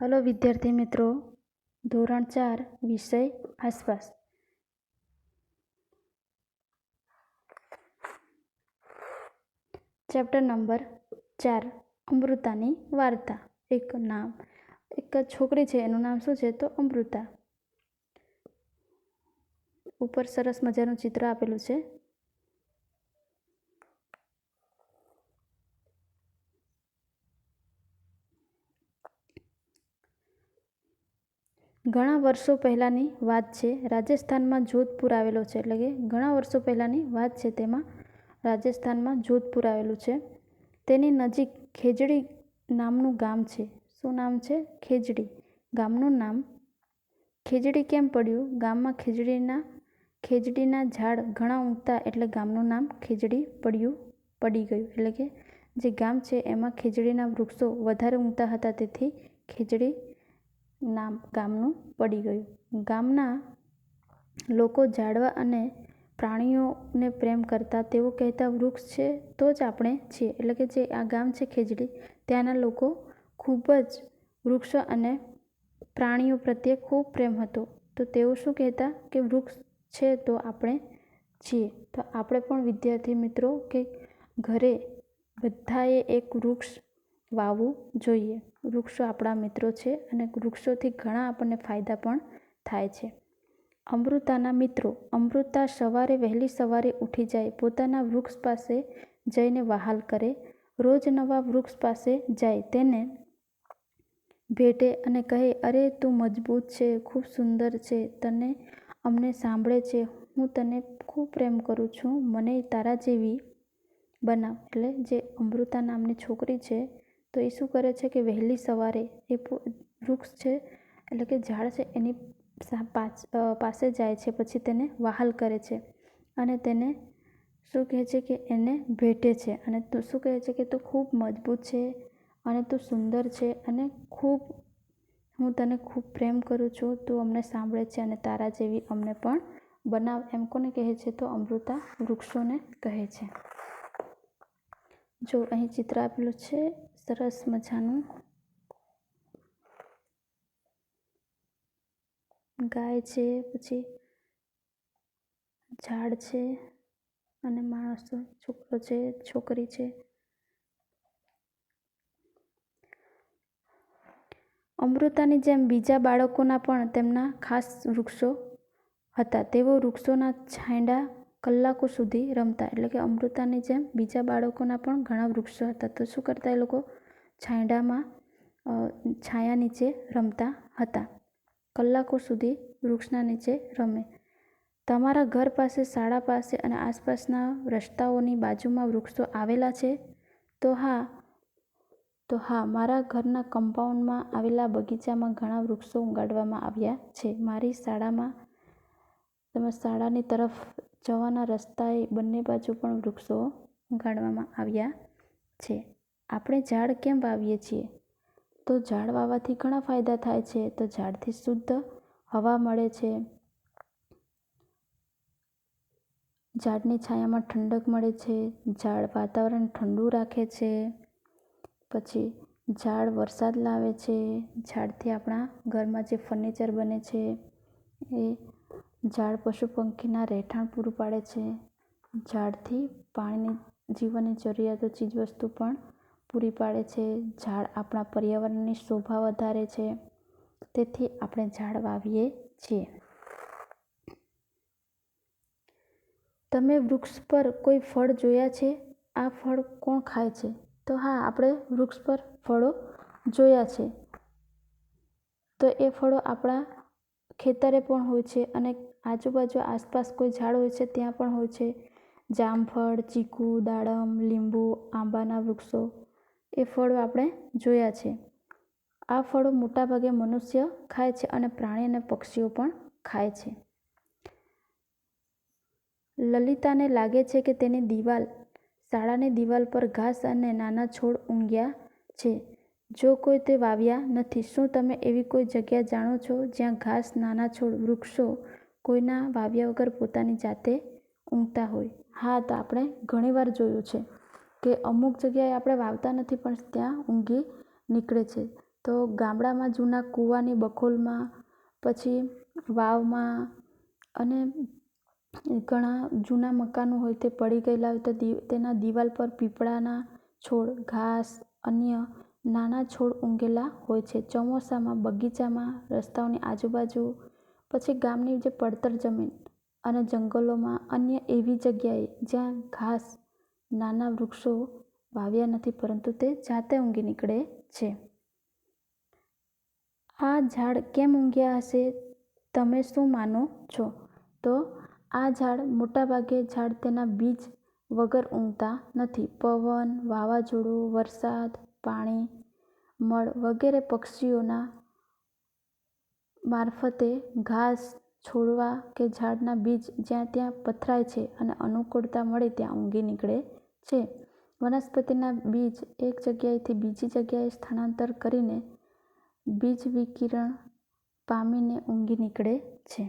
Hello વિદ્યાર્થી મિત્રો, ધોરણ ચાર, વિષય આસપાસ. ચેપ્ટર નંબર ચાર, અમૃતાની વાર્તા. એક નામ, એક છોકરી છે, એનું નામ શું છે તો અમૃતા. ઉપર સરસ મજાનું ચિત્ર આપેલું છે. ઘણા વર્ષો પહેલાંની વાત છે, રાજસ્થાનમાં જોધપુર આવેલો છે, એટલે કે ઘણા વર્ષો પહેલાંની વાત છે તેમાં રાજસ્થાનમાં જોધપુર આવેલું છે. તેની નજીક ખેજડી નામનું ગામ છે. શું નામ છે? ખેજડી. ગામનું નામ ખેજડી કેમ પડ્યું? ગામમાં ખેજડીના ખેજડીના ઝાડ ઘણા ઊંઘતા એટલે ગામનું નામ ખેજડી પડ્યું, પડી ગયું. એટલે કે જે ગામ છે એમાં ખેજડીના વૃક્ષો વધારે ઊંઘતા હતા, તેથી ખેજડી નામ ગામનું પડી ગયું. ગામના લોકો ઝાડવા અને પ્રાણીઓને પ્રેમ કરતા તેઓ કહેતા, વૃક્ષ છે તો જ આપણે છીએ. એટલે કે જે આ ગામ છે ખેજડી, ત્યાંના લોકો ખૂબ જ વૃક્ષો અને પ્રાણીઓ પ્રત્યે ખૂબ પ્રેમ હતો. તો તેઓ શું કહેતા કે, વૃક્ષ છે તો આપણે છીએ. તો આપણે પણ વિદ્યાર્થી મિત્રો કે ઘરે બધાએ એક વૃક્ષ વાવવું જોઈએ. વૃક્ષો આપણા મિત્રો છે અને વૃક્ષોથી ઘણા આપણને ફાયદા પણ થાય છે. અમૃતાના મિત્રો, અમૃતા સવારે વહેલી સવારે ઉઠી જાય, પોતાના વૃક્ષ પાસે જઈને વહાલ કરે, રોજ નવા વૃક્ષ પાસે જાય, તેને ભેટે અને કહે, અરે, તું મજબૂત છે, ખૂબ સુંદર છે, તને અમને સાંભળે છે, હું તને ખૂબ પ્રેમ કરું છું, મને તારા જેવી બનાવ. એટલે જે અમૃતા નામની છોકરી છે તો એ શું કરે છે કે વહેલી સવારે એ વૃક્ષ છે, એટલે કે ઝાડ છે, એની પાસે જાય છે, પછી તેને વહાલ કરે છે. અને તેને શું કહે છે કે એને ભેટે છે. અને શું કહે છે કે તું ખૂબ મજબૂત છે અને તું સુંદર છે અને ખૂબ, હું તને ખૂબ પ્રેમ કરું છું, તું અમને સાંભળે છે અને તારા જેવી અમને પણ બનાવ. એમ કોને કહે છે? તો અમૃતા વૃક્ષોને કહે છે. જો અહીં ચિત્ર આપેલું છે સરસ મજાનું. ગાય છે, પછી ઝાડ છે અને માણસો, છોકરો છે, છોકરી છે. અમૃતાની જેમ બીજા બાળકોના પણ તેમના ખાસ વૃક્ષો હતા. તેઓ વૃક્ષોના છાંયડા કલાકો સુધી રમતા, એટલે કે અમૃતાની જેમ બીજા બાળકોના પણ ઘણા વૃક્ષો હતા. તો શું કરતા એ લોકો? છાંયડામાં છાયા નીચે રમતા હતા. કલાકો સુધી વૃક્ષના નીચે રમે. તમારા ઘર પાસે, શાળા પાસે અને આસપાસના રસ્તાઓની બાજુમાં વૃક્ષો આવેલા છે? તો હા તો હા, મારા ઘરના કમ્પાઉન્ડમાં આવેલા બગીચામાં ઘણા વૃક્ષો ઉગાડવામાં આવ્યા છે. મારી શાળામાં, તમે શાળાની તરફ જવાના રસ્તાએ બંને બાજુ પણ વૃક્ષો ઉગાડવામાં આવ્યા છે. આપણે ઝાડ કેમ વાવીએ છીએ? તો ઝાડ વાવવાથી ઘણા ફાયદા થાય છે. તો ઝાડથી શુદ્ધ હવા મળે છે. ઝાડની છાયામાં ઠંડક મળે છે. ઝાડ વાતાવરણ ઠંડુ રાખે છે. પછી ઝાડ વરસાદ લાવે છે. ઝાડથી આપણા ઘરમાં જે ફર્નિચર બને છે એ ઝાડ પશુ પંખીના રહેઠાણ પૂરું પાડે છે. ઝાડથી પાણીની, જીવનની જરૂરિયાતો, ચીજવસ્તુ પણ પૂરી પાડે છે. ઝાડ આપણા પર્યાવરણની શોભા વધારે છે. તેથી આપણે ઝાડ વાવીએ છીએ. તમે વૃક્ષ પર કોઈ ફળ જોયા છે? આ ફળ કોણ ખાય છે? તો હા, આપણે વૃક્ષ પર ફળો જોયા છે. તો એ ફળો આપણા ખેતરે પણ હોય છે અને આજુબાજુ આસપાસ કોઈ ઝાડ હોય છે ત્યાં પણ હોય છે. જામફળ ચીકુ, દાડમ, લીંબુ, આંબાના વૃક્ષો એ ફળો આપણે જોયા છે. આ ફળો મોટાભાગે મનુષ્ય ખાય છે અને પ્રાણી અને પક્ષીઓ પણ ખાય છે. લલિતાને લાગે છે કે તેની દિવાલ, શાળાની દિવાલ પર ઘાસ અને નાના છોડ ઊંઘ્યા છે. જો કોઈ તે વાવ્યા નથી, શું તમે એવી કોઈ જગ્યા જાણો છો જ્યાં ઘાસ નાના છોડ વૃક્ષો કોઈના વાવ્યા વગર પોતાની જાતે ઊંઘતા હોય? હા, તો આપણે ઘણીવાર જોયું છે કે અમુક જગ્યાએ આપણે વાવતા નથી, પણ ત્યાં ઊંઘી નીકળે છે. તો ગામડામાં જૂના કૂવાની બખોલમાં, પછી વાવમાં અને ઘણા જૂના મકાનો હોય તે પડી ગયેલા હોય તો તેના દિવાલ પર પીપળાના છોડ, ઘાસ, અન્ય નાના છોડ ઊગેલા હોય છે. ચોમાસામાં બગીચામાં, રસ્તાઓની આજુબાજુ, પછી ગામની જે પડતર જમીન અને જંગલોમાં અન્ય એવી જગ્યાએ જ્યાં ઘાસ, નાના વૃક્ષો વાવ્યા નથી, પરંતુ તે જાતે ઊંઘી નીકળે છે. આ ઝાડ કેમ ઊંઘ્યા હશે, તમે શું માનો છો? તો આ ઝાડ મોટાભાગે ઝાડ તેના બીજ વગર ઊંઘતા નથી. પવન, વાવાઝોડું, વરસાદ, પાણી મળ વગેરે પક્ષીઓના મારફતે ઘાસ છોડવા કે ઝાડના બીજ જ્યાં ત્યાં પથરાય છે અને અનુકૂળતા મળે ત્યાં ઊગી નીકળે છે. વનસ્પતિના બીજ એક જગ્યાએથી બીજી જગ્યાએ સ્થળાંતર કરીને બીજ વિકિરણ પામીને ઊગી નીકળે છે.